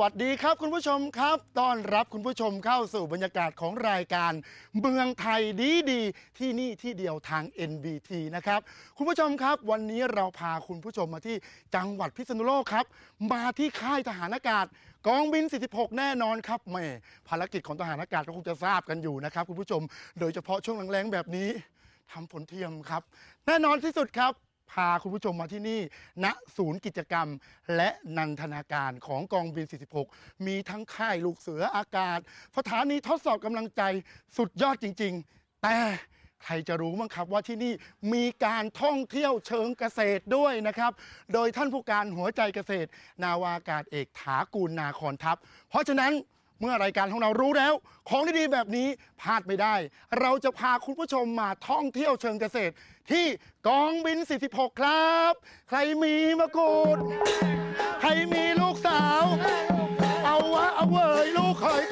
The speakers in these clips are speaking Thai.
วัสดีครับคุณผู้ชมครับต้อนรับคุณผู้ชมเข้าสู่บรรยากาศของรายการ เมืองไทยดีดีที่นี่ที่เดียวทาง NBT นะครับ คุณผู้ชมครับวันนี้เราพาคุณผู้ชมมาที่จังหวัดพิษณุโลกครับ มาที่ค่ายทหารอากาศกองบิน 46 แน่นอนครับแหม่ภารกิจของทหารอากาศก็คงจะทราบกันอยู่นะครับ คุณผู้ชม โดยเฉพาะช่วงแรงๆแบบนี้ทำผลเทียมครับ แน่นอนที่สุดครับ พาคุณผู้ชมมาที่นี่ณศูนย์กิจกรรม และนันทนาการของกองบิน 46 มีทั้งค่ายลูกเสืออากาศ สถานีทดสอบกำลังใจสุดยอดจริง ๆ แต่ใครจะรู้มั้งครับว่าที่นี่มีการท่องเที่ยวเชิงเกษตรด้วยนะครับ โดยท่านผู้การหัวใจเกษตร นาวากาศเอกถากูลนาคอนทัพ เพราะฉะนั้น มื่อรายการของเรารู้แล้ว ของดีๆแบบนี้พลาดไม่ได้ เราจะพาคุณผู้ชมมาท่องเที่ยวเชิงเกษตร ที่กองบิน 46 ครับ ใครมีมะกรูด ใครมีลูกสาว เอาวะเอาเวยลูกเคย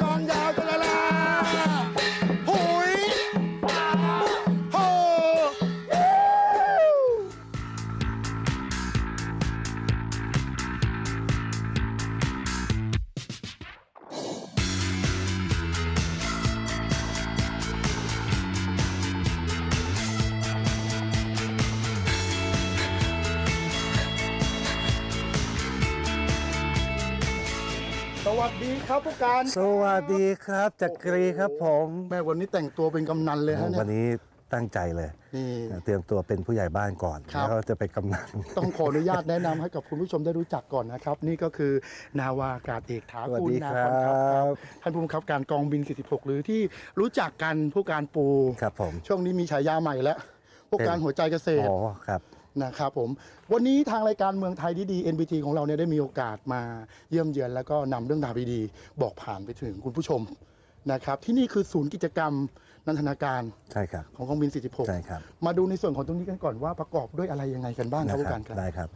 ครับผู้การสวัสดีครับจักรีครับผมแม่วันนี้แต่งตัวเป็นกำนันเลยฮะเนี่วันยนี้ตั้งใจเลย นี่ เตรียมตัวเป็นผู้ใหญ่บ้านก่อน ครับ แล้วก็จะไปกำนัน ต้องขออนุญาตแนะนำให้กับคุณผู้ชมได้รู้จักก่อนนะครับ นี่ก็คือนาวาอากาศเอกถาสวัสกูลดีนาคครัอนทัพครับบท่านผู้บังคับการกองบิน 46 หรือที่รู้จักกันผู้การปู ครับผม ช่วงนี้มีฉายาใหม่แล้วผู้การหัวใจเกษตร อ๋อครับ นะครับผมวันนี้ทางรายการเมืองไทยดีๆ NBT ของเราเนี่ยได้มีโอกาสมาเยี่ยมเยือนแล้วก็นำเรื่องราวดีๆบอกผ่านไปถึงคุณผู้ชมนะครับ ที่นี่คือศูนย์กิจกรรมนันทนาการใช่ครับ ของกองบินใช่ครับ46มาดูในส่วนของตรงนี้กันก่อนว่าประกอบด้วยอะไรยังไงกันบ้างครับนะผู้ครัการครับ ได้ครับ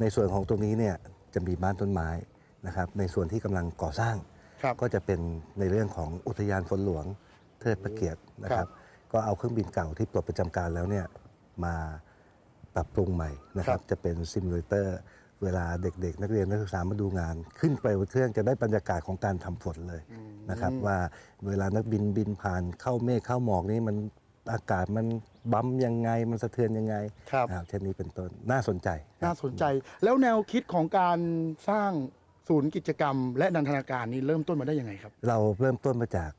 ในส่วนของตรงนี้เนี่ยจะมีบ้านต้นไม้นะครับ ในส่วนที่กำลังก่อสร้าง ครับ ก็จะเป็นในเรื่องของอุทยานฝนหลวงเทิดพระเกียรตินะคครัรับบก็เอาเครื่องบินเก่าที่ปลดประจำการแล้วเนี่ยมา ปรับปรุงใหม่นะครับจะเป็นซิมูเลเตอร์เวลาเด็กๆ นักเรียนนักศึกษามาดูงาน ขึ้นไปบนเครื่องจะได้บรรยากาศของการทำฝนเลยนะครับว่าเวลานักบินบินผ่านเข้าเมฆเข้าหมอกนี่มันอากาศมันบั๊มยังไงมันสะเทือนยังไงครับนะครับเช่นนี้เป็นต้นน่าสนใจครับน่าสนใจ แล้วแนวคิดของการสร้างศูนย์กิจกรรม และนันทนาการนี้เริ่มต้นมาได้ยังไงครับ เราเริ่มต้นมาจาก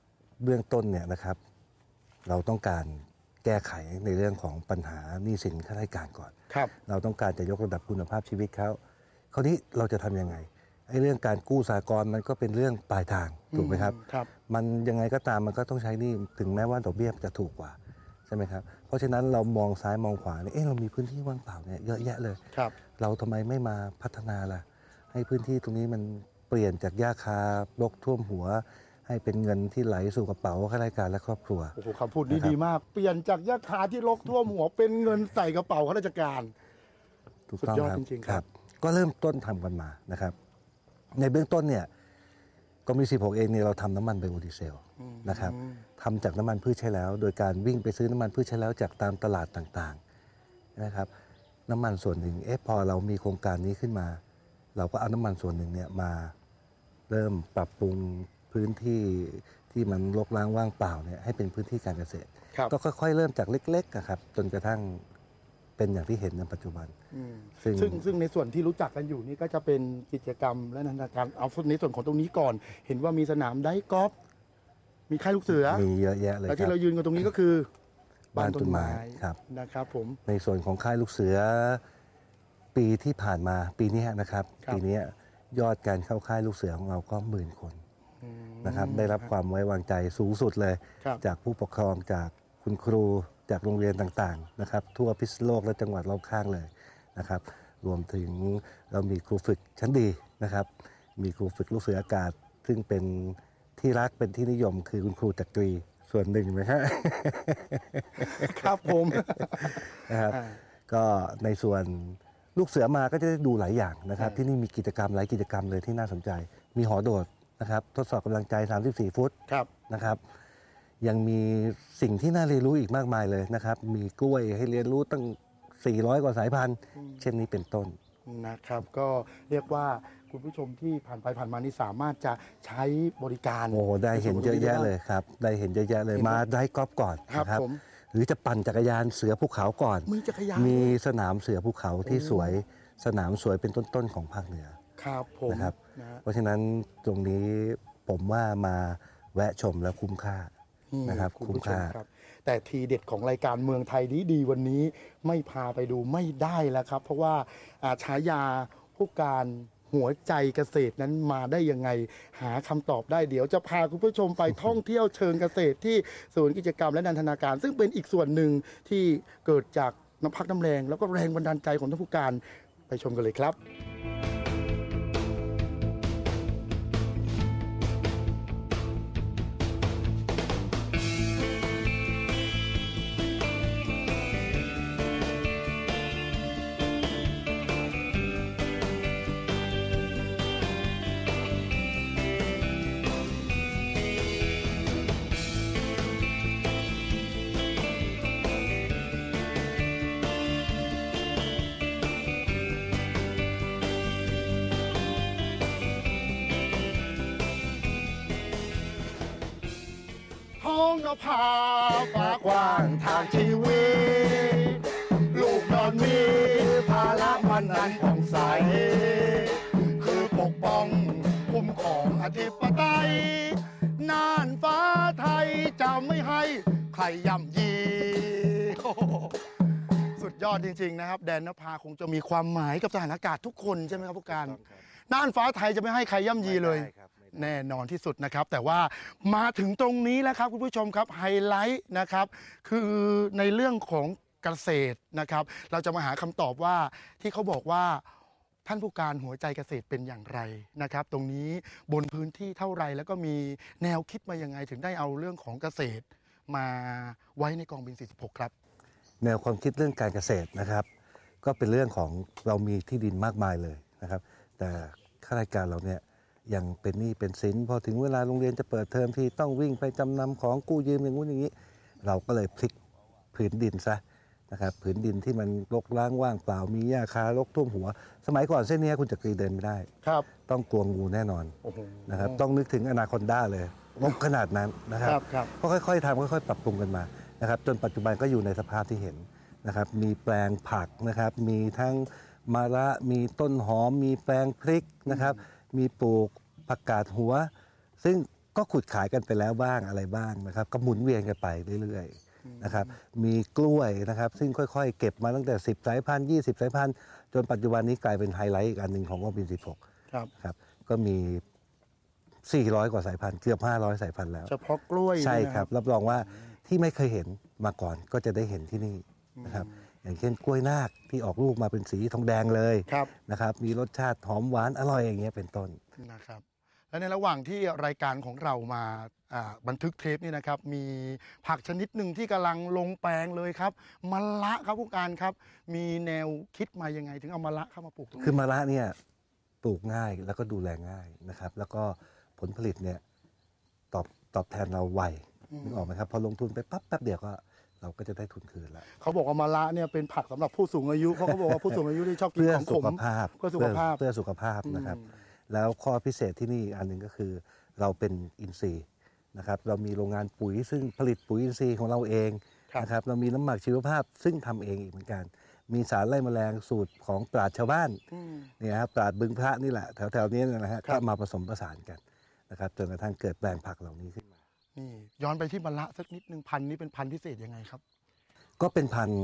เบื้องต้นเนี่ยนะครับ เราต้องการ แก้ไขในเรื่องของปัญหาหนี้สินข้าราชการก่อน ครับ เราต้องการจะยกระดับคุณภาพชีวิตเขาคราวนี้เราจะทำยังไงไอ้เรื่องการกู้สากลมันก็เป็นเรื่องปลายทางถูกไหมครับ ครับ มันยังไงก็ตามมันก็ต้องใช้หนี่ถึงแม้ว่าดอกเบี้ยจะถูกกว่าใช่ไหมครับ เพราะฉะนั้นเรามองซ้ายมองขวาเนี่ยเอ๊ะเรามีพื้นที่ว่างเปล่าเนี่ยเยอะแยะเลย ครับ เราทำไมไม่มาพัฒนาล่ะ ให้พื้นที่ตรงนี้มันเปลี่ยนจากหญ้าคารกท่วมหัว ให้เป็นเงินที่ไหลสู่กระเป๋าข้าราชการและครอบครัว โอ้โหคำพูดนี้นะครับดีมาก เปลี่ยนจากยาคาที่ลกท่วมหัวเป็นเงินใส่กระเป๋าข้าราชการ ถูกต้องสุดยอดครับจริงๆคครัรับบก็เริ่มต้นทำกันมานะครับ ในเบื้องต้นเนี่ยกรมสิ16 เองเนี่ยเราทำน้ำมันไบโอดีเซลนะครับทำจากน้ำมันพืชใช้แล้ว โดยการวิ่งไปซื้อน้ำมันพืชใช้แล้วจากตามตลาดต่างๆนะครับ น้ำมันส่วนหนึ่งเอ๊ะพอเรามีโครงการนี้ขึ้นมา เราก็เอาน้ำมันส่วนหนึ่งเนี่ยมาเริ่มปรับปรุง พื้นที่ที่มันรกร้างว่างเปล่าเนี่ยให้เป็นพื้นที่การเกษตร ครับ ก็ค่อยๆ เริ่มจากเล็กๆอะครับจนกระทั่งเป็นอย่างที่เห็นในปัจจุบัน อืมซึ่ง ซึ่งซึ่งในส่วนที่รู้จักกันอยู่นี่ก็จะเป็นกิจกรรมและนันทนาการเอาในส่วนของตรงนี้ก่อน เห็นว่ามีสนามไดกอล์ฟมีค่ายลูกเสือมีเยอะแยะเลยแล้วคที่รับเรายืนกันตรงนี้ก็คือบ้านต้นไม้ครับ นะครับผม ในส่วนของค่ายลูกเสือปีที่ผ่านมาปีเนี้ยนะครับ ครับ ปีเนี้ยยอดการเข้าค่ายลูกเสือของเราก็หมื่นคน นะครับ ได้รับความไว้วางใจสูงสุดเลย ครับจากผู้ปกครองจากคุณครูจากโรงเรียนต่างๆนะครับ ทั่วพิษณุโลกและจังหวัดรอบข้างเลยนะครับ รวมถึงเรามีครูฝึกชั้นดีนะครับ มีครูฝึกลูกเสืออากาศ ซึ่งเป็นที่รักเป็นที่นิยมคือคุณครูจักรีส่วนหนึ่งนะฮะ ครับผม นะครับอ่าก็ในส่วนลูกเสือมาก็จะได้ดูหลายอย่างนะครับใช่ที่นี่มีกิจกรรมหลายกิจกรรมเลยที่น่าสนใจ มีหอโดด นะครับทดสอบกำลังใจ 34 ฟุตครับ นะครับ ยังมีสิ่งที่น่าเรียนรู้อีกมากมายเลยนะครับ มีกล้วยให้เรียนรู้ตั้ง 400 กว่าสายพันธุ์ เช่นนี้เป็นต้น นะครับก็เรียกว่าคุณผู้ชมที่ผ่านไปผ่านมานี่สามารถจะใช้บริการ โอ้ได้เห็นเยอะแยะเลยไครับ ได้เห็นเยอะแยะเลย เห็นไหม มาได้กอล์ฟก่อนครับนะครับ ผมหรือจะปั่นจักรยานเสือภูเขาก่อน มีจักรยานมีด้วยสนามเสือภูเขาที่โอ้สวย สนามสวยเป็นต้นๆของภาคเหนือครับผม นะครับนะฮะ เพราะฉะนั้นตรงนี้ผมว่ามาแวะชมแล้วคุ้มค่านี่นะครับคุณคุ้มผู้ชมค่าครับแต่ทีเด็ดของรายการเมืองไทยดีดีๆวันนี้ไม่พาไปดูไม่ได้แล้วครับ เพราะว่าอ่าฉายาผู้การหัวใจเกษตรนั้นมาได้ยังไงหาคำตอบได้เดี๋ยวจะพาคุณผู้ชมไปท่องเที่ยวเชิงเกษตรที่ศูนย์กิจกรรมและนันทนาการ ซึ่งเป็นอีกส่วนหนึ่งที่เกิดจากน้ำพักน้ำแรง แล้วก็แรงบันดาลใจของท่านผู้การไปชมกันเลยครับ นภาฟ้ากว้างทางชีวิต ลูกนอนมีภาระมันนั้นของใส คือปกป้องคุ้มของอธิปไตย น่านฟ้าไทยจะไม่ให้ใครย่ำยีโอ้โหสุดยอดจริง ๆ นะครับ แดนนภาคงจะมีความหมายกับทหารอากาศทุกคนใช่ไหมครับผู้การ น่านฟ้าไทยจะไม่ให้ใครย่ำยีเลย ไม่ได้ครับไม่ได้ แน่นอนที่สุดนะครับ แต่ว่ามาถึงตรงนี้แล้วครับคุณผู้ชมครับไฮไลท์นะครับ คือในเรื่องของเกษตรนะครับ เราจะมาหาคำตอบว่าที่เขาบอกว่าท่านผู้การหัวใจเกษตรเป็นอย่างไรนะครับ ตรงนี้บนพื้นที่เท่าไรแล้วก็มีแนวคิดมายังไงถึงได้เอาเรื่องของเกษตร มาไว้ในกองบิน 46 ครับ แนวความคิดเรื่องการเกษตรนะครับ ก็เป็นเรื่องของเรามีที่ดินมากมายเลยนะครับ แต่ข้าราชการเราเนี่ย ยังเป็นหนี้เป็นสินพอถึงเวลาโรงเรียนจะเปิดเทอมที่ต้องวิ่งไปจำนำของกู้ยืมอย่างงู้นอย่างนี้ เราก็เลยพลิกผืนดินซะนะครับผืนดินที่มันรกร้างว่างเปล่ามีหญ้าคารกท่วมหัว สมัยก่อนเส้นเนี้ยคุณจักรีเดินไม่ได้ ครับ ต้องกลัวงูแน่นอนโอ้โห นะครับต้องนึกถึงอนาคอนด้าเลยงบขนาดนั้นนะครับครับครับ ก็ค่อยๆทำค่อยๆ ปรับปรุงกันมานะครับจนปัจจุบันก็อยู่ในสภาพที่เห็นนะครับมีแปลงผักนะครับมีทั้งมะระมีต้นหอม มีแปลงพริกนะครับมีปลูก ผักกาดหัว ซึ่งก็ขุดขายกันไปแล้วบ้างอะไรบ้างนะครับ ก็หมุนเวียนกันไปเรื่อยๆนะครับ มีกล้วยนะครับ ซึ่งค่อยๆ เก็บมาตั้งแต่ 10 สายพันธุ์20 สายพันธุ์จนปัจจุบันนี้กลายเป็นไฮไลท์อีกอันหนึ่งของกองบิน16ครับครับ ก็มี 400 กว่าสายพันธุ์เกือบ 500 สายพันธุ์แล้ว เฉพาะกล้วยใช่นี่นะครับ รับรองว่าที่ไม่เคยเห็นมาก่อนก็จะได้เห็นที่นี่นะครับอย่างเช่นกล้วยนาคที่ออกลูกมาเป็นสีทองแดงเลยครับนะครับ มีรสชาติหอมหวานอร่อยอย่างเงี้ยเป็นต้นนะครับ และในระหว่างที่รายการของเรามาอ่าบันทึกเทปนี่นะครับ มีผักชนิดหนึ่งที่กำลังลงแปลงเลยครับมะละครับผู้การครับ มีแนวคิดมายังไง ถึงเอามะละเข้ามาปลูกตรงนี้ คือมะระเนี่ยปลูกง่ายแล้วก็ดูแลง่ายนะครับ แล้วก็ผลผลิตเนี่ยตอบตอบแทนเราไวนึกออกไหมครับพอลงทุนไปปั๊บแป๊บเดียวก็เราก็จะได้ทุนคืนแล้วเขาบอกว่ามะละเนี่ยเป็นผักสำหรับผู้สูงอายุเพราะเขาบอกว่าผู้สูงอายุที่ชอบกินเพื่อของขสุม ขภาพเพื่อสุขภาพเพื่อสุขภาพนะครับ แล้วข้อพิเศษที่นี่อันหนึ่งก็คือเราเป็นอินทรีย์นะครับเรามีโรงงานปุ๋ยซึ่งผลิตปุ๋ยอินทรีย์ของเราเองครับนะครับเรามีน้ำหมักชีวภาพซึ่งทำเองอีกเหมือนกัน มีสารไล่แมลงสูตรของปราดชาวบ้านอืมเนี่ยครับปราดบึงพระนี่แหละแถวๆนี้นะฮะครัก็บมาผสมผสานกันนะครับจนกระทั่งเกิดแปลงผักเหล่านี้ขึ้นมานี่ย้อนไปที่มะละสักนิดนึงพันธุ์นี้เป็นพันธุ์พิเศษยังไงครับ ก็เป็นพันธุ์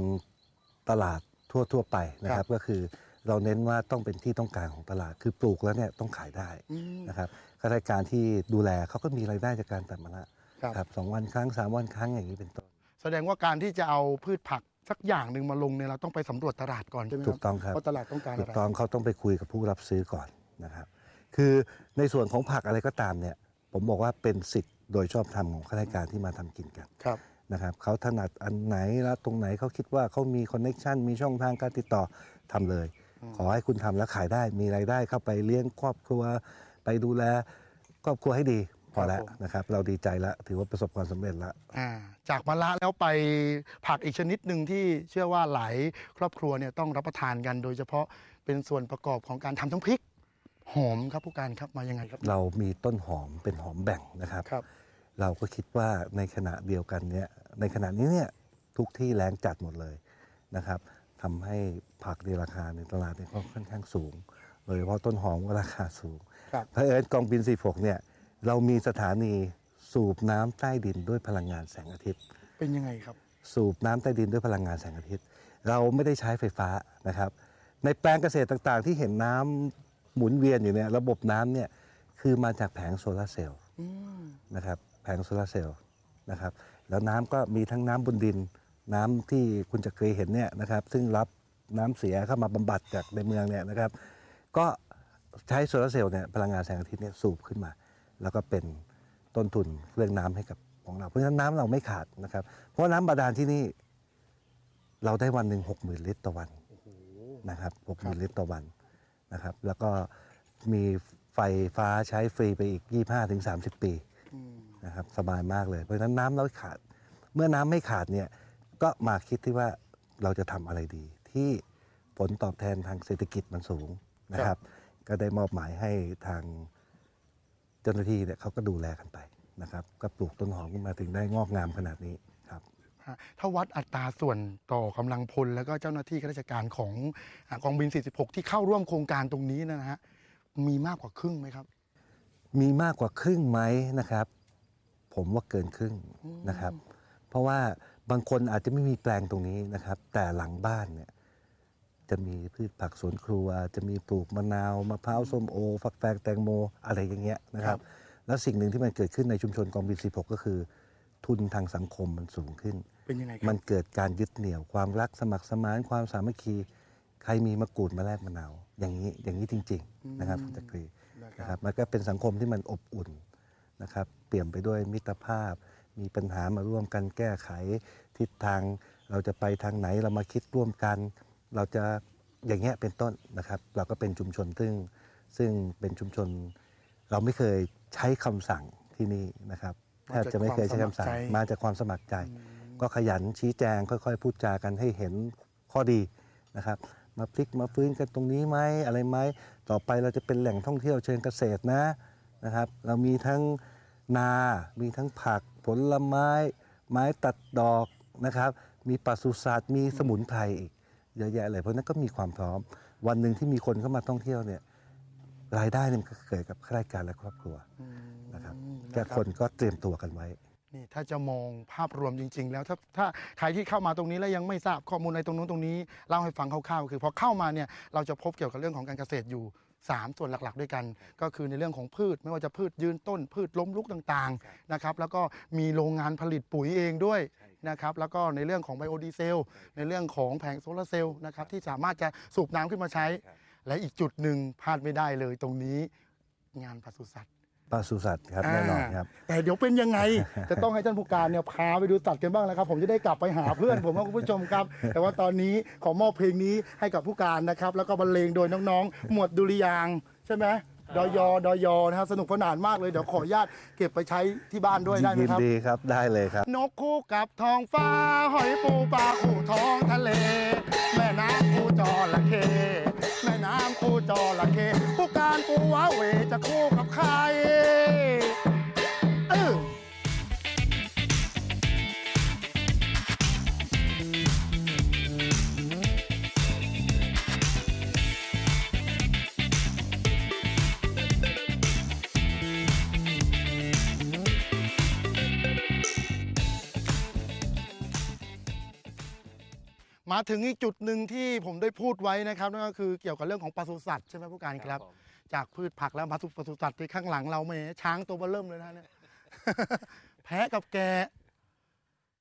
ตลาดทั่ว ๆ ไปนะคครัรับบก็คือ เราเน้นว่าต้องเป็นที่ต้องการของตลาด คือปลูกแล้วเนี่ยต้องขายได้อืมนะครับข้าราชการที่ดูแลเขาก็มีรายได้จากการตัดมะละครับครับสองวันครั้งสามวันครั้งอย่างนี้เป็นต้น แสดงว่าการที่จะเอาพืชผักสักอย่างหนึ่งมาลงเนี่ยเราต้องไปสำรวจตลาดก่อนใช่ไหมคถูรักต้องครับว่าตลาดต้องการถูอะกไรต้องเขาต้องไปคุยกับผู้รับซื้อก่อนนะครับ คือในส่วนของผักอะไรก็ตามเนี่ย ผมบอกว่าเป็นสิทธิ์โดยชอบธรรมของข้าราชการที่มาทำกินกันครับนะครับเขาถนัดอันไหนแล้วตรงไหนเขาคิดว่าเขามีคอนเน็ชันมีช่องทางการติดต่อทำเลย ขอให้คุณทำแล้วขายได้มีรายได้เข้าไปเลี้ยงครอบครัว ไปดูแลครอบครัวให้ดีพอแล้วนะครับ เราดีใจแล้วถือว่าประสบความสำเร็จแล้วอ่าจากมะละแล้วไปผักอีกชนิดหนึ่งที่เชื่อว่าหลายครอบครัวเนี่ยต้องรับประทานกัน โดยเฉพาะเป็นส่วนประกอบของการทำน้ำพริกหหอมครับผู้การครับมายังไงครับ เรามีต้นหอมเป็นหอมแบ่งนะครับครับเราก็คิดว่าในขณะเดียวกันเนี่ยในขณะนี้เนี่ยทุกที่แรงจัดหมดเลยนะครับ ทำให้ผักในราคาในตลาดเนี่ยก็ค่อนข้างสูง โดยเฉพาะต้นหอมก็ราคาสูงครับเพราะเอิญกองบิน 46 เนี่ยเรามีสถานีสูบน้ำใต้ดินด้วยพลังงานแสงอาทิตย์ เป็นยังไงครับ สูบน้ำใต้ดินด้วยพลังงานแสงอาทิตย์ เราไม่ได้ใช้ไฟฟ้านะครับ ในแปลงเกษตรต่างๆ ที่เห็นน้ำหมุนเวียนอยู่เนี่ยระบบน้ำเนี่ยคือมาจากแผงโซลาร์เซลล์อืมนะครับแผงโซลาร์เซลล์นะครับแล้วน้ำก็มีทั้งน้ำบนดิน น้ำที่คุณจะเคยเห็นเนี่ยนะครับ ซึ่งรับน้ำเสียเข้ามาบำบัดจากในเมืองเนี่ยนะครับ ก็ใช้โซลาร์เซลล์เนี่ยพลังงานแสงอาทิตย์เนี่ยสูบขึ้นมา แล้วก็เป็นต้นทุนเรื่องน้ำให้กับของเรา เพราะฉะนั้นน้ำเราไม่ขาดนะครับ เพราะน้ำบาดาลที่นี่ เราได้วันหนึ่งหกหมื่นลิตรต่อวันนะครับหกหมื่นลิตรต่อวันนะครับ แล้วก็มีไฟฟ้าใช้ฟรีไปอีก 25-30 ปีอืมนะครับสบายมากเลย เพราะฉะนั้นน้ำเราขาด เมื่อน้ำไม่ขาดเนี่ย ก็มาคิดที่ว่าเราจะทำอะไรดี ที่ผลตอบแทนทางเศรษฐกิจมันสูงนะครับ ก็ได้มอบหมายให้ทางเจ้าหน้าที่เนี่ยเขาก็ดูแลกันไปนะครับ ก็ปลูกต้นหอมขึ้นมาถึงได้งอกงามขนาดนี้ครับฮะถ้าวัดอัตราส่วนต่อกำลังพล แล้วก็เจ้าหน้าที่ข้าราชการของอ่ากองบิน 46 ที่เข้าร่วมโครงการตรงนี้นะฮะมีมากกว่าครึ่งไหมครับ มีมากกว่าครึ่งไหมนะครับ ผมว่าเกินครึ่งนะครับ เพราะว่า บางคนอาจจะไม่มีแปลงตรงนี้นะครับ แต่หลังบ้านเนี่ยจะมีพืชผักสวนครัว จะมีปลูกมะนาวมะพร้าวส้มโอ ฟักแฟงแตงโมอะไรอย่างเงี้ยนะครับ แล้วสิ่งหนึ่งที่มันเกิดขึ้นในชุมชนกองบิน16 ก็คือ ทุนทางสังคมมันสูงขึ้น เป็นยังไงคมัรันบเกิดการยึดเหนี่ยวความรักสมัครสมานความสามัคคี ใครมีมะกรูดมาแลกมะนาวอย่างนี้อย่างนี้จริง ๆ นะครับคุณจักรีนะนะคครัรับบมันก็เป็นสังคมที่มันอบอุ่นนะครับ เปี่ยมไปด้วยมิตรภาพ มีปัญหามาร่วมกันแก้ไข ทิศทางเราจะไปทางไหนเรามาคิดร่วมกัน เราจะอย่างเงี้ยเป็นต้นนะครับ เราก็เป็นชุมชนซึ่งซึ่งเป็นชุมชน เราไม่เคยใช้คำสั่งที่นี่นะครับแทบจะไม่เคยใช้คำสั่งมาจากความสมัครใจ ก็ขยันชี้แจง ค่อยๆ พูดจากันให้เห็นข้อดีนะครับ มาพลิกมาฟื้นกันตรงนี้ไหมอะไรไหมต่อไปเราจะเป็นแหล่งท่องเที่ยวเชิงเกษตรนะนะครับ เรามีทั้งนา มีทั้งผัก ผลไม้ ไม้ตัดดอกนะครับ มีปศุสัตว์มีสมุนไพรอีกเยอะแยะเลยเพราะฉะนั้นก็มีความพร้อม วันหนึ่งที่มีคนเข้ามาท่องเที่ยวเนี่ยรายได้เนี่ยมันก็เกิดกับข้าราชการและครอบครัวอืมนะครับนะแค่รับคนก็เตรียมตัวกันไว้นี่ถ้าจะมองภาพรวมจริง ๆ แล้วถ้าถ้าใครที่เข้ามาตรงนี้แล้วยังไม่ทราบข้อมูลในตรงนู้นตรงนี้เล่าให้ฟังคร่าวๆคือพอเข้ามาเนี่ยเราจะพบเกี่ยวกับเรื่องของการเกษตรอยู่ 3 ส่วนหลักๆ ด้วยกัน ก็คือในเรื่องของพืช ไม่ว่าจะพืชยืนต้น พืชล้มลุกต่างๆนะครับแล้วก็มีโรงงานผลิตปุ๋ยเองด้วยนะครับแล้วก็ในเรื่องของไบโอดีเซลในเรื่องของแผงโซลาร์เซลล์นะครับที่สามารถจะสูบน้ำขึ้นมาใช้ และอีกจุดหนึ่งพลาดไม่ได้เลยตรงนี้งานปศุสัตว์ ปศุสัตว์ครับแน่นอนครับ แต่เดี๋ยวเป็นยังไง จะต้องให้ท่านผู้การเนี่ยพาไปดูสัตว์กันบ้างแล้วครับ ผมจะได้กลับไปหาเพื่อน ผมครับคุณผู้ชมครับ แต่ว่าตอนนี้ขอมอบเพลงนี้ให้กับผู้การนะครับ แล้วก็บรรเลงโดยน้องๆ หมวดดุริยางค์ใช่ไหมดอยอดอยอนะครับสนุกสนานมากเลยเดี๋ยวขออนุญาตเก็บไปใช้ที่บ้านด้วยได้ไหมยินครับดีครับได้เลยครับ นกคู่กับท้องฟ้า หอยปูปลาคู่ท้องทะเล แม่น้ำคู่จอระเข้ แม่น้ำคู่จอระเข้ผู้การปูว้าเหวจะคู่กับใคร มาถึงอีกจุดหนึ่งที่ผมได้พูดไว้นะครับนั่นก็คือเกี่ยวกับเรื่องของปศุสัตว์ใช่ไหมผู้การครับ จากพืชผักแล้วมาสู่ปศุสัตว์ที่ข้างหลังเราแหม่ช้างตัวเบอเริ่มเลยนะเนี่ย แพะกับแกะ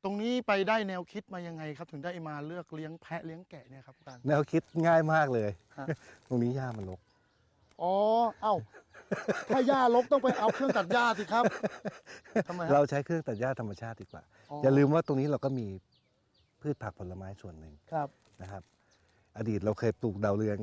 ตรงนี้ไปได้แนวคิดมายังไงครับ ถึงได้มาเลือกเลี้ยงแพะเลี้ยงแกะเนี่ยครับผู้การ แนวคิดง่ายมากเลย ฮะ ตรงนี้หญ้ามันรก อ๋อ เอ้า ถ้าหญ้ารกต้องไปเอาเครื่องตัดหญ้าสิครับทำไมคเรารับใช้เครื่องตัดหญ้าธรรมชาติดีกว่า อ๋อออ ย่าลืมว่าตรงนี้เราก็มี พืชผักผลไม้ส่วนหนึ่งครับ นะครับ อดีตเราเคยปลูกดาวเรือง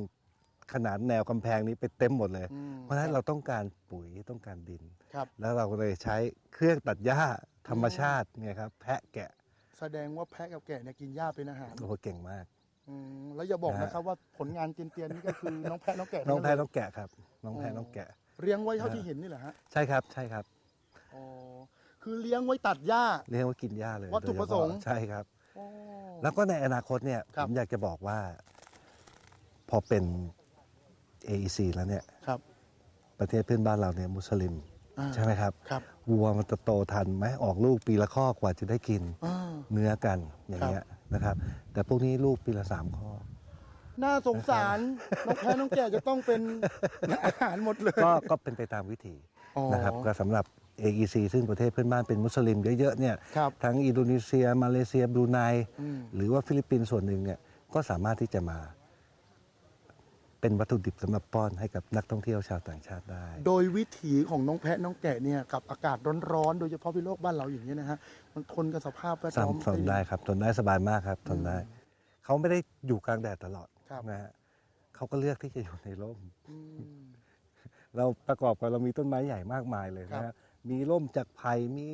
ขนาดแนวกำแพงนี้ไปเต็มหมดเลย อืมเพราะฉะนั้นเราต้องการปุ๋ยต้องการดิน ครับ แล้วเราก็เลยใช้เครื่องตัดหญ้าธรรมชาติไงครับแพะแกะแสดงว่าแพะกับแกะเนี่ยกินหญ้าเป็นอาหารโอ้โหเก่งมาก อืมแล้วอย่าบอกนะฮะ นะครับว่าผลงานเตียนๆนี่ก็คือ น้องแพะน้องแกะน้องแพะทั้น้องแกะครับ น้องแพะน้องแกะ เลี้ยงไว้เท่าที่เห็นนี่แหละฮะใช่ครับใช่ครับ อ๋อคือเลี้ยงไว้ตัดหญ้าเลี้ยงไว้กินหญ้าเลยวัตถุประสงค์ โดยเฉพาะใช่ครับอ๋อ แล้วก็ในอนาคตเนี่ยครัผบมอยากจะบอกว่า พอเป็น AEC แล้วเนี่ยครับ ประเทศเพื่อนบ้านเราเนี่ยมุสลิมอ่าใช่ไหมครับครับวัวมันจะโตทันไหมออกลูกปีละข้อกว่าจะได้กินอ่าเนื้อกันอย่างเงี้ยนะครับ แต่พวกนี้ลูกปีละสามข้อน่าสงสารน้องแพะน้องแกะจะต้องเป็นอาหารหมดเลย ก็ก็เป็นไปตามวิธีอ๋อนะครับก็สำหรับ AEC ซึ่งประเทศเพื่อนบ้านเป็นมุสลิมเยอะๆเนี่ยครับทั้งอินโดนีเซีย มาเลเซีย บรูไน อืม หรือว่าฟิลิปปินส์ส่วนหนึ่งเนี่ยก็สามารถที่จะมา เป็นวัตถุดิบสำหรับป้อนให้กับนักท่องเที่ยวชาวต่างชาติได้ โดยวิถีของน้องแพะน้องแกะเนี่ยกับอากาศร้อนๆ โดยเฉพาะพิโลกบ้านเราอย่างนี้ยนะฮะมันทนกับสภาพแวดสาล้อมมทนได้ครับทนได้สบายมากครับทนได้ เขาไม่ได้อยู่กลางแดดตลอดครับ นะฮะเขาก็เลือกที่จะอยู่ในร่ม อืม เราประกอบกับเรามีต้นไม้ใหญ่มากมายเลยครันะบฮะ มีร่มจากไผ่มี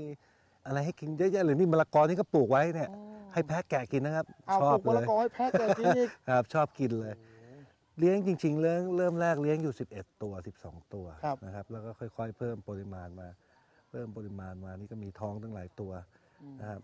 อะไรให้กินเยอะแยะเลยนี่มะละกอนี่ก็ปลูกไว้เนี่ยอ๋อให้แพะแกะกินนะครับ เอาชอปลูบกมะเลละยกอให้แพะแกะกินอีกครับชอบกินเลย เลี้ยงจริงๆเริ่มเริ่มแรกเลี้ยงอยู่ 11 ตัว 12 ตัวครับนะครับ แล้วก็ค่อยๆ เพิ่มปริมาณมา เพิ่มปริมาณมานี่ก็มีท้องตั้งหลายตัวนะครับ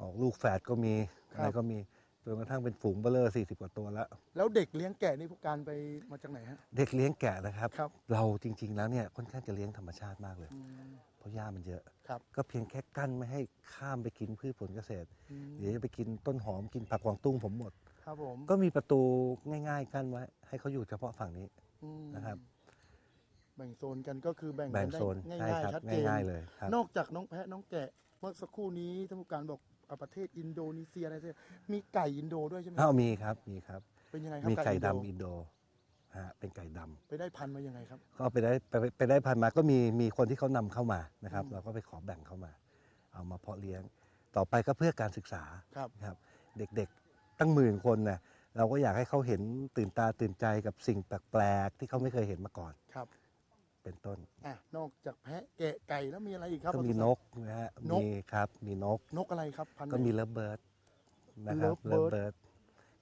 ออกลูกแฝดก็มีครับอะไรก็มี จนกระทั่งเป็นฝูงเบลเลอร์40กว่าตัวแล้ว แล้วเด็กเลี้ยงแกะนี่พวกการไปมาจากไหนฮะ เด็กเลี้ยงแกะนะครับ ครับ เราจริง ๆ แล้วเนี่ยค่อนข้างจะเลี้ยงธรรมชาติมากเลยอืมเพราะหญ้ามันเยอะ ครับ ก็เพียงแค่กั้นไม่ให้ข้ามไปกินพืชผลเกษตร อืมเดี๋ยวจะไปกินต้นหอมกินผักกวางตุ้งผมหมด ครับผมก็มีประตูง่าย ๆ กั้นไว้ ให้เขาอยู่เฉพาะฝั่งนี้ อืมนะครับ แบ่งโซนกันก็คือแบ่งแบ่งกัโซนได้ใช่ง่ายครับๆชัดเจน ง่ายๆเลยครับ นอกจากน้องแพะน้องแกะ เมื่อสักครู่นี้ท่านผู้การบอกอะ ประเทศอินโดนีเซียอะไรเนี่ยมีไก่อินโดด้วยใช่ไหมอ้าวมีครับมีครับ เป็นยังไงครับมีไก่อินดำโอินโดฮะเป็นไก่ดำไปได้พันธุ์มายังไงครับ ก็ไปได้ไปไปได้พันธุ์มาก็มีมีคนที่เขานำเข้ามานะครับอืมเราก็ไปขอแบ่งเข้ามา เอามาเพาะเลี้ยง ต่อไปก็เพื่อการศึกษาครับครับ เด็กๆตั้งหมื่นคนนะเราก็อยากให้เขาเห็นตื่นตาตื่นใจกับสิ่งแปลกๆที่เขาไม่เคยเห็นมาก่อนครับ เป็นต้นอะนอกจากแพะแกะไก่แล้วมีอะไรอีกครับก็มีนกนะฮะนกมี ครับ มีนก นกอะไรครับพันธุ์ก็มีไหน เลิฟเบิร์ดนะครับ Lovebird เลิฟเบิร์ด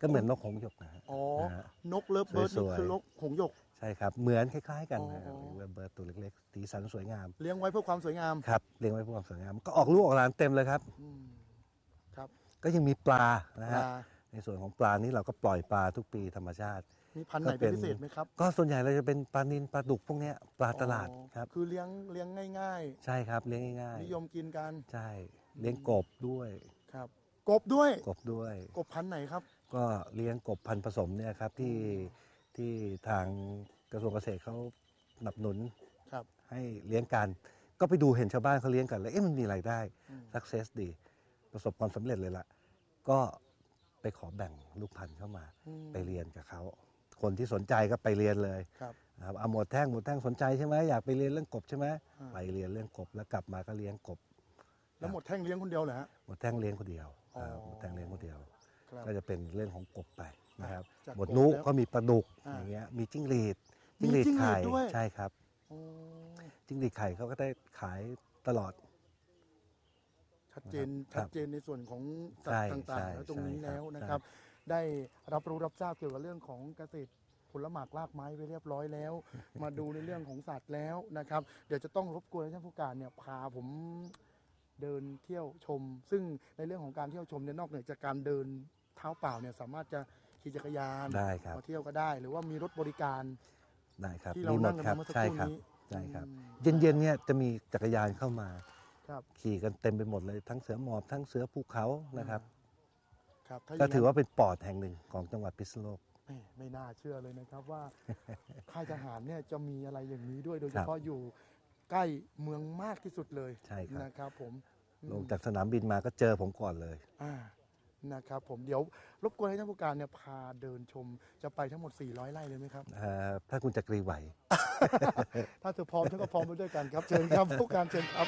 ก็เหมือนนกหงส์หยกนะฮะอ๋อ นะฮะ นกเลิฟเบิร์ดสนี่วยๆ คือนกหงส์หยก ใช่ครับเหมือนคล้ายๆกันนะอ๋อ เลิฟเบิร์ดตัวเล็กๆสีสันสวยงามเลี้ยงไว้เพื่อความสวยงามครับเลี้ยงไว้เพื่อความสวยงามก็ออกลูกออกหลานเต็มเลยครับ อืมครับก็ยังมีปลาปนะฮะลาในส่วนของปลานี้เราก็ปล่อยปลาทุกปีธรรมชาติ มีพันธุ์ไหนก็เป็เป็นนพิเศษไหมครับ ก็ส่วนใหญ่เราจะเป็นปลานินปลาดุกพวกเนี้ยปลาตลาดอ๋อครับ คือเลี้ยงเลี้ยงง่ายใช่ครับเลี้ยงง่ายๆนิยมกินกันๆใช่ เลี้ยงกบด้วยครับ กบด้วยกบด้วย กบพันธุ์ไหนครับ ก็เลี้ยงกบพันธุ์ผสมเนี่ยครับที่ที่ทางกระทรวงเกษตรเขาสนับสนุนครับ ให้เลี้ยงกัน ก็ไปดูเห็นชาวบ้านเขาเลี้ยงกันเลยเอ๊ะมันมีรายได้อืมสักเซสดี ประสบความสำเร็จเลยล่ะ ก็ไปขอแบ่งลูกพันธุ์เข้ามาอืมไปเรียนกับเขา คนที่สนใจก็ไปเรียนเลยครับนะครับเอาหมดแท่งหมดแท่งสนใจใช่ไหมอยากไปเรียนเรื่องกบใช่ไหมอ่า ไปเรียนเรื่องกบแล้วกลับมาก็เลี้ยงกบแล้วหมดแท่งเลี้ยงคนเดียวเหรอฮะ หมดแท่งเลี้ยงคนเดียวอ๋อครับหมดแท่งเลี้ยงคนเดียว ครับ ก็จะเป็นเรื่องของกบไปนะครับจากหมดกบนุแล้วก็มีปลาดุกอ่าอย่างเงี้ยมีจิ้งหรีดมีจิ้งหรีดไข่ด้วย ใช่ครับโอ้จิ้งหรีดไข่เขาก็ได้ขายตลอด ชัดเจน ครับชัดเจนในส่วนของสัตใช่ว์ต่างใช่ๆแล้วตรงนี้ใช่แล้วครับนะครับ ได้รับรู้รับทราบเกี่ยวกับเรื่องของเกษตรผลหมากรากไม้ไปเรียบร้อยแล้ว มาดูในเรื่องของสัตว์แล้วนะครับ เดี๋ยวจะต้องรบกวนให้ท่านผู้การเนี่ยพาผมเดินเที่ยวชม ซึ่งในเรื่องของการเที่ยวชมเนี่ยนอกเหนือจากการเดินเท้าเปล่าเนี่ยสามารถจะขี่จักรยานได้ครับมาเที่ยวก็ได้ หรือว่ามีรถบริการได้ครับที่เรามีหมนั่ดงกันครับมาเมื่อสักใช่ครู่ครับนี้ใช่ครับอืมเย็นๆเนี่ยจะมีจักรยานเข้ามาครับขี่กันเต็มไปหมดเลยทั้งเสือหมอบทั้งเสือภูเขานะครับ ครับถ้าย่ก็งนั้นถือว่าเป็นปอดแห่งหนึ่งของจังหวัดพิษณุโลกแหม่ไม่น่าเชื่อเลยนะครับว่าค่ายทหารเนี่ยจะมีอะไรอย่างนี้ด้วยโดยเฉพาะอยู่ใกล้เมืองมากที่สุดเลยใช่ครับนะครับ ผมอืมลงจากสนามบินมาก็เจอผมก่อนเลยอ่านะครับผมเดี๋ยวรบกวนให้ท่านผู้การเนี่ยพาเดินชมจะไปทั้งหมด 400 ไร่เลยไหมครับเอ่อถ้าคุณจักรีไหว ถ้าเธอพร้อมฉันก็พร้อมไปด้วยกันครับเชิญครับผู้การเชิญครับ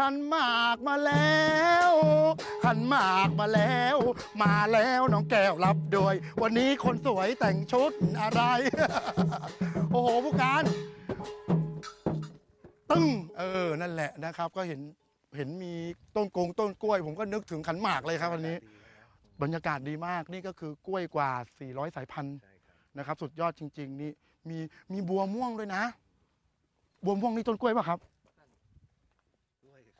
ขันหมากมาแล้วขันหมากมาแล้ว มาแล้วน้องแก้วรับด้วย วันนี้คนสวยแต่งชุดอะไร โอ้โหผู้การตึ้งเออนั่นแหละนะครับ ก็เห็นเห็นมีต้นกงต้นกล้วย ผมก็นึกถึงขันหมากเลยครับวันนี้ บรรยากาศดีมากนี่ก็คือกล้วยกว่า 400 สายพันธุ์นะครับ สุดยอดจริง ๆ นี่มีมีบัวม่วงด้วยนะ บัวม่วงนี่ต้นกล้วยป่ะครับ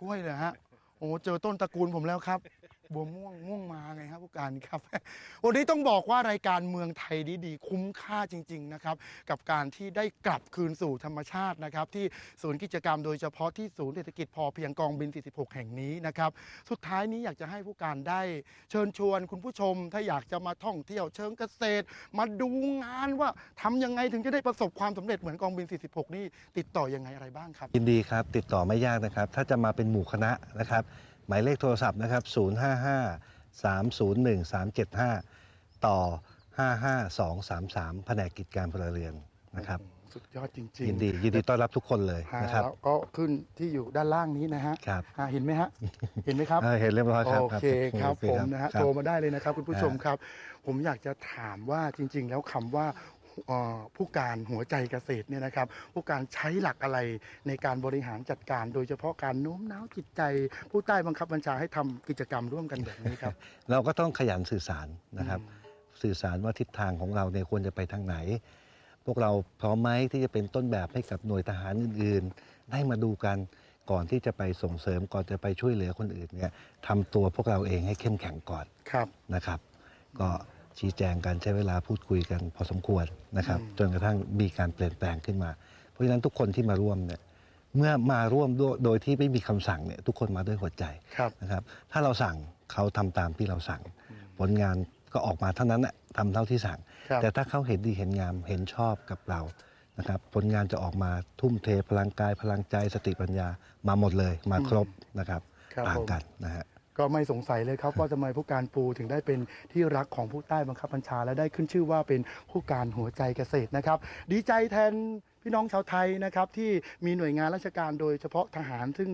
กล้วยเลยฮะโอ้เจอต้นตระกูลผมแล้วครับ บัวม่วงม่วงมาไงครับผู้การครับ วันนี้ต้องบอกว่ารายการเมืองไทยดีๆ คุ้มค่าจริง ๆนะครับ กับการที่ได้กลับคืนสู่ธรรมชาตินะครับ ที่ศูนย์กิจกรรมโดยเฉพาะที่ศูนย์เศรษฐกิจพอเพียงกองบิน 46 แห่งนี้นะครับ สุดท้ายนี้อยากจะให้ผู้การได้เชิญชวนคุณผู้ชม ถ้าอยากจะมาท่องเที่ยวเชิงเกษตร มาดูงานว่าทำยังไงถึงจะได้ประสบความสำเร็จเหมือนกองบิน 46 นี่ติดต่อยังไงอะไรบ้างครับ ยินดีครับ ติดต่อไม่ยากนะครับ ถ้าจะมาเป็นหมู่คณะนะครับ หมายเลขโทรศัพท์นะครับ 055 301 375 ต่อ 55233 แผนกกิจการพลเรือนนะครับ สุดยอดจริงๆยินดียินดีต้อนรับทุกคนเลยฮะนะครับ แล้วก็ขึ้นที่อยู่ด้านล่างนี้นะฮะครับฮะเห็นไหมฮะ เห็นไหมครับ เออเห็นเรียบร้อยครับโอเคครับโอผมนะฮะครับโทรมาได้เลยนะครับคุณผู้ชมครับ ผมอยากจะถามว่าจริง ๆ แล้วคำว่าเอ่อ ผู้การหัวใจเกษตรเนี่ยนะครับ ผู้การใช้หลักอะไรในการบริหารจัดการ โดยเฉพาะการโน้มน้าวจิตใจ ผู้ใต้บังคับบัญชาให้ทำกิจกรรมร่วมกันแบบนี้ครับ เราก็ต้องขยันสื่อสารนะครับ สื่อสารว่าทิศทางของเราเนี่ยควรจะไปทางไหน พวกเราพร้อมไหมที่จะเป็นต้นแบบให้กับหน่วยทหารอื่นๆ ได้มาดูกันก่อนที่จะไปส่งเสริมก่อนจะไปช่วยเหลือคนอื่นเนี่ยทำตัวพวกเราเองให้เข้มแข็งก่อนครับนะครับ ก็ ชี้แจงกันใช้เวลาพูดคุยกันพอสมควรนะครับ จนกระทั่งมีการเปลี่ยนแปลงขึ้นมา เพราะฉะนั้นทุกคนที่มาร่วมเนี่ยเมื่อมาร่วมด้วยโดยที่ไม่มีคำสั่งเนี่ยทุกคนมาด้วยหัวใจครับนะครับ ถ้าเราสั่งเขาทำตามที่เราสั่ง ผลงานก็ออกมาเท่านั้นแหละทำเท่าที่สั่งครับแต่ถ้าเขาเห็นดีเห็นงามเห็นชอบกับเรานะครับ ผลงานจะออกมาทุ่มเทพลังกายพลังใจสติปัญญามาหมดเลยมาครบนะครับครับต่างผมกันนะฮะ ก็ไม่สงสัยเลยครับว่าทำไมผู้การปูถึงได้เป็นที่รักของผู้ใต้บังคับบัญชา และได้ขึ้นชื่อว่าเป็นผู้การหัวใจเกษตรนะครับ ดีใจแทนพี่น้องชาวไทยนะครับที่มีหน่วยงานราชการโดยเฉพาะทหารซึ่ง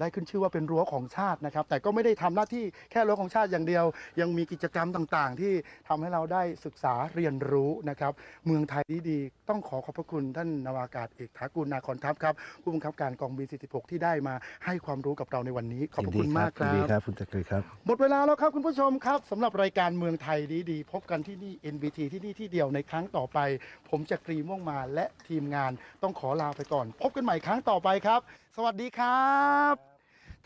ได้ขึ้นชื่อว่าเป็นรั้วของชาตินะครับ แต่ก็ไม่ได้ทำหน้าที่แค่รั้วของชาติอย่างเดียว ยังมีกิจกรรมต่างๆ ที่ทำให้เราได้ศึกษาเรียนรู้นะครับ เมืองไทยดีๆต้องขอขอบพระคุณท่านนาวากาศเอกถากุลนาคอนทัพครับผู้บังคับการกองบิน46 ที่ได้มาให้ความรู้กับเราในวันนี้ ขอบพระคุณมากคยินรัดีบครับคุณจักรีครับ หมดเวลาแล้วครับคุณผู้ชมครับสำหรับรายการเมืองไทยดีๆพบกันที่นี่ NBT ที่นี่ที่เดียวในครั้งต่อไป ผมจักรีม่วงมาและทีมงานต้องขอลาไปก่อน พบกันใหม่ครั้งต่อไปครับสวัสดีครับ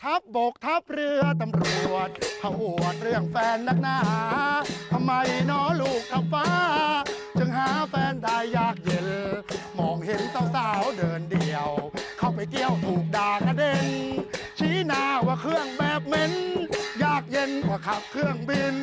ทัพบกทัพเรือตำรวจเขาอวดเรื่องแฟนนักหนาทำไมน้อลูกกับฟ้า จึงหาแฟนได้ยากเย็น มองเห็นสาวๆเดินเดี่ยว เข้าไปเกี่ยวถูกด่ากระเด็น ชี้หน้าว่าเครื่องแบบเหม็น ยากเย็นกว่าขับเครื่องบิน